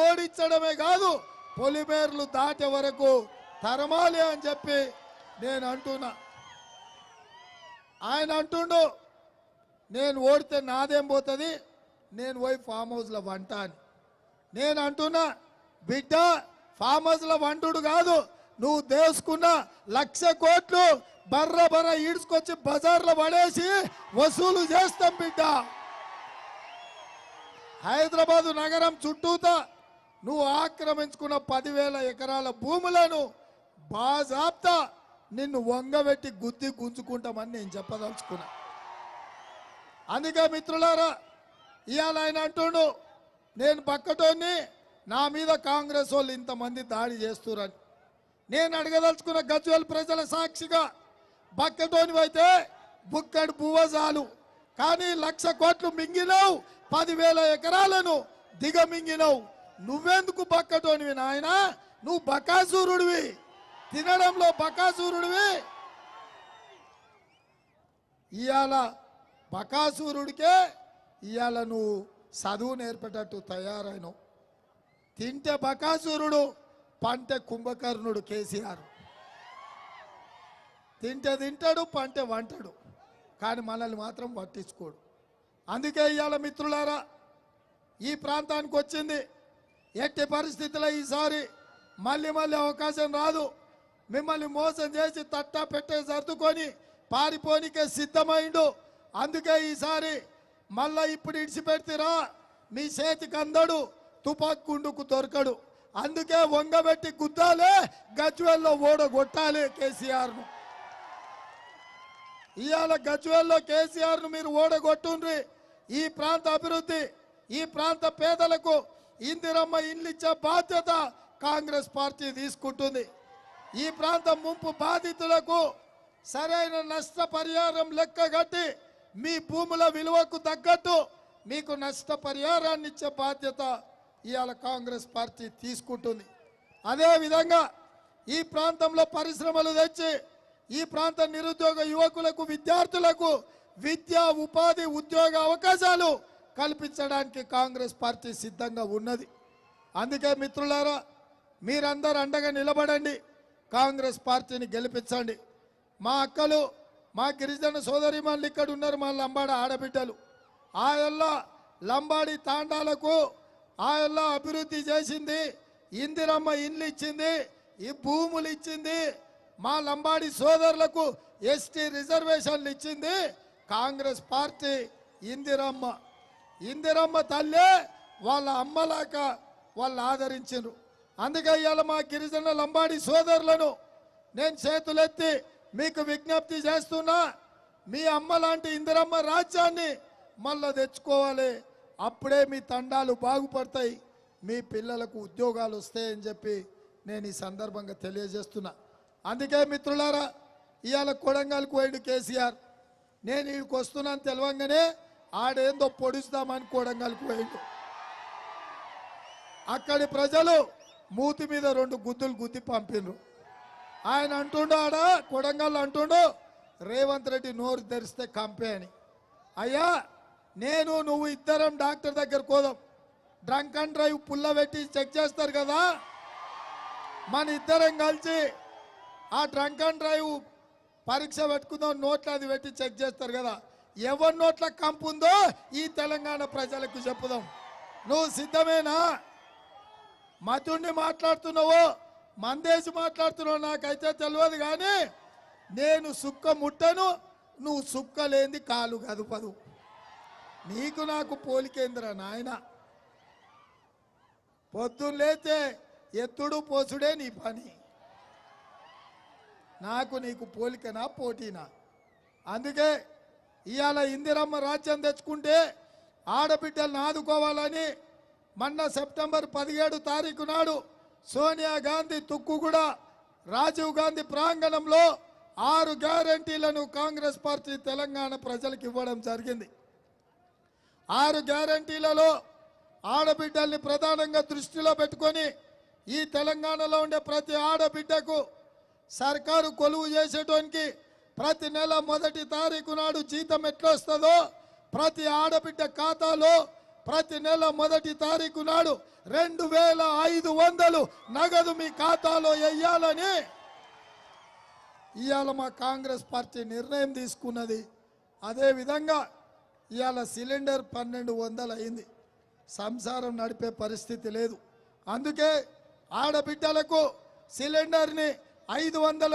ఓడించడమే కాదు పొలిమేర్లు దాటే వరకు తరమాలి అని చెప్పి నేను అంటున్నా. ఆయన అంటుండు నేను ఓడితే నాదేం పోతుంది? నేను పోయి ఫామ్ హౌస్లో వంట అని. నేను అంటున్నా బిడ్డ ఫామ్ హౌస్లో వంటుడు కాదు నువ్వు దేసుకున్న లక్ష కోట్లు బర్ర బర్ర ఈడ్చుకొచ్చి బజార్లో పడేసి వసూలు చేస్తాం బిడ్డ. హైదరాబాదు నగరం చుట్టూతా నువ్వు ఆక్రమించుకున్న పదివేల ఎకరాల భూములను బాజాప్తా నిన్ను వంగబెట్టి గుద్ది గుంజుకుంటామని నేను చెప్పదలుచుకున్నా. అందుకే మిత్రులారా ఇవాళ ఆయన అంటుండు నేను పక్కటోని నా మీద కాంగ్రెస్ వాళ్ళు ఇంతమంది దాడి చేస్తురని. నేను అడగదలుచుకున్న గజ్వేల్ ప్రజల సాక్షిగా బక్కటోని అయితే బుక్కడు పువ్వ చాలు. కానీ లక్ష కోట్లు మింగినావు పదివేల ఎకరాలను దిగమింగినావు. నువ్వెందుకు బక్కటోనివి నాయన? నువ్వు బకాసూరుడివి. తినడంలో బకాసూరుడివి. ఇవాళ బకాసూరుడికే ఇవాళ నువ్వు చదువు నేర్పేటట్టు తయారైనవు. తింటే బకాసురుడు పంటే కుంభకర్ణుడు కేసీఆర్. తింటే తింటాడు పంటే వంటాడు. కానీ మనల్ని మాత్రం పట్టించుకోడు. అందుకే ఇవాళ మిత్రులారా ఈ ప్రాంతానికి వచ్చింది ఎట్టి పరిస్థితుల్లో ఈసారి మళ్ళీ మళ్ళీ అవకాశం రాదు. మిమ్మల్ని మోసం చేసి తట్టా పెట్టే సర్దుకొని పారిపోనికే సిద్ధమైండు. అందుకే ఈసారి మళ్ళా ఇప్పుడు ఇడిచిపెడితేరా మీ చేతికి అందడు తుపాక్కుండుకు దొరకడు. అందుకే వంగబెట్టి గుద్దాలే గజ్వెల్లో ఓడగొట్టాలి కేసీఆర్ను. ఇవాళ గజ్వేల్లో కేసీఆర్ను మీరు ఓడగొట్టుండ్రి. ఈ ప్రాంత అభివృద్ధి ఈ ప్రాంత పేదలకు ఇందిరమ్మ ఇండ్లు ఇచ్చే బాధ్యత కాంగ్రెస్ పార్టీ తీసుకుంటుంది. ఈ ప్రాంత ముంపు బాధితులకు సరైన నష్టపరిహారం లెక్క కట్టి మీ భూముల విలువకు తగ్గట్టు మీకు నష్టపరిహారాన్ని ఇచ్చే బాధ్యత ఇవాళ కాంగ్రెస్ పార్టీ తీసుకుంటుంది. అదేవిధంగా ఈ ప్రాంతంలో పరిశ్రమలు తెచ్చి ఈ ప్రాంత నిరుద్యోగ యువకులకు విద్యార్థులకు విద్యా ఉపాధి ఉద్యోగ అవకాశాలు కల్పించడానికి కాంగ్రెస్ పార్టీ సిద్ధంగా ఉన్నది. అందుకే మిత్రులారా మీరందరూ అండగా నిలబడండి. కాంగ్రెస్ పార్టీని గెలిపించండి. మా అక్కలు మా గిరిజన సోదరిమణులు ఇక్కడ ఉన్నారు మా లంబాడ ఆడబిడ్డలు. ఆయల్లో లంబాడి తాండాలకు ఆయల్లో అభివృద్ధి చేసింది. ఇందిరమ్మ ఇల్లు ఇచ్చింది ఈ భూములు ఇచ్చింది. మా లంబాడి సోదరులకు ఎస్టీ రిజర్వేషన్లు ఇచ్చింది. కాంగ్రెస్ పార్టీ ఇందిరమ్మ. ఇందిరమ్మ తల్లే వాళ్ళ అమ్మలాక వాళ్ళు ఆదరించారు అందుకే ఇవాళ మా గిరిజన లంబాడి సోదరులను నేను చేతులెత్తి మీకు విజ్ఞప్తి చేస్తున్నా మీ అమ్మ లాంటి ఇందిరమ్మ రాజ్యాన్ని మళ్ళా తెచ్చుకోవాలి. అప్పుడే మీ తండాలు బాగుపడతాయి మీ పిల్లలకు ఉద్యోగాలు వస్తాయని చెప్పి నేను ఈ సందర్భంగా తెలియజేస్తున్నా. అందుకే మిత్రులారా ఇవాళ కొడంగల్కి పోయిండు కేసీఆర్. నేను ఇక్కడికి వస్తున్నాను తెలవంగానే ఆడేందో పొడుస్తామని కొడంగల్కి పోయిండు. అక్కడి ప్రజలు మూతి మీద రెండు గుద్దులు గుద్ది పంపిండ్రు ఆయన అంటుండు ఆడ కొడంగల్ అంటుండు రేవంత్ రెడ్డి నోరు తెరిస్తే కంపే అని. అయ్యా నేను నువ్వు ఇద్దరం డాక్టర్ దగ్గర కోదాం డ్రంక్ అండ్ డ్రైవ్ పుల్ల పెట్టి చెక్ చేస్తారు కదా. మన ఇద్దరం కలిసి ఆ డ్రంక్ అండ్ డ్రైవ్ పరీక్ష పెట్టుకుందాం నోట్లో అది పెట్టి చెక్ చేస్తారు కదా. ఎవరి నోట్ల కంపు ఉందో ఈ తెలంగాణ ప్రజలకు చెప్పుదాం. నువ్వు సిద్ధమేనా? మధుణ్ణి మాట్లాడుతున్నావు మందేసి మాట్లాడుతున్నావు నాకైతే తెలియదు కానీ నేను సుక్క ముట్టను నువ్వు సుక్క కాలు గదుపదు నీకు నాకు పోలికేంద్ర నాయన. పొద్దున్న లేతే ఎత్తుడు పోసుడే నీ పని. నాకు నీకు పోలికనా పోటీనా? అందుకే ఇవాళ ఇందిరమ్మ రాజ్యం తెచ్చుకుంటే ఆడబిడ్డలను ఆదుకోవాలని మొన్న సెప్టెంబర్ పదిహేడు తారీఖు నాడు సోనియా గాంధీ తుక్కుగూడ రాజీవ్ గాంధీ ప్రాంగణంలో ఆరు గ్యారంటీలను కాంగ్రెస్ పార్టీ తెలంగాణ ప్రజలకు ఇవ్వడం జరిగింది. ఆరు గ్యారంటీలలో ఆడబిడ్డల్ని ప్రధానంగా దృష్టిలో పెట్టుకొని ఈ తెలంగాణలో ఉండే ప్రతి ఆడబిడ్డకు సర్కారు కొలువు చేసేటోనికి ప్రతి నెల మొదటి తారీఖు నాడు జీతం ఎట్లా వస్తుందో ప్రతి ఆడబిడ్డ ఖాతాలో ప్రతి నెల మొదటి తారీఖు నాడు రెండు వేల ఐదు వందలు నగదు మీ ఖాతాలో వెయ్యాలని ఇవాళ మా కాంగ్రెస్ పార్టీ నిర్ణయం తీసుకున్నది. అదేవిధంగా ఇవాళ సిలిండర్ పన్నెండు వందలు అయింది. సంసారం నడిపే పరిస్థితి లేదు. అందుకే ఆడబిడ్డలకు సిలిండర్ని ఐదు వందల